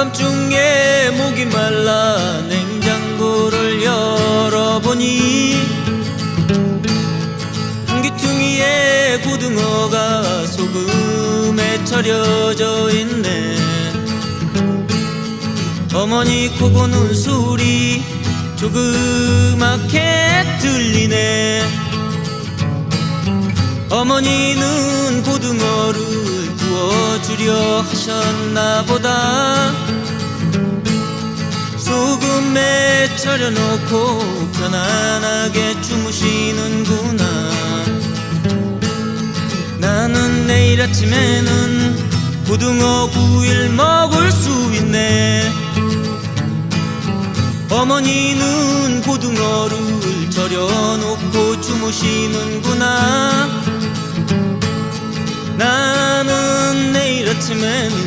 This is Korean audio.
한밤중에 목이 말라 냉장고를 열어보니 한기퉁이에 고등어가 소금에 절여져 있네. 어머니 코 고는 소리 조그맣게 들리네. 어머니는 고등어를 주려 하셨나 보다. 소금에 절여놓고 편안하게 주무시는구나. 나는 내일 아침에는 고등어 구이를 먹을 수 있네. 어머니는 고등어를 절여놓고 주무시는구나. 나 To men.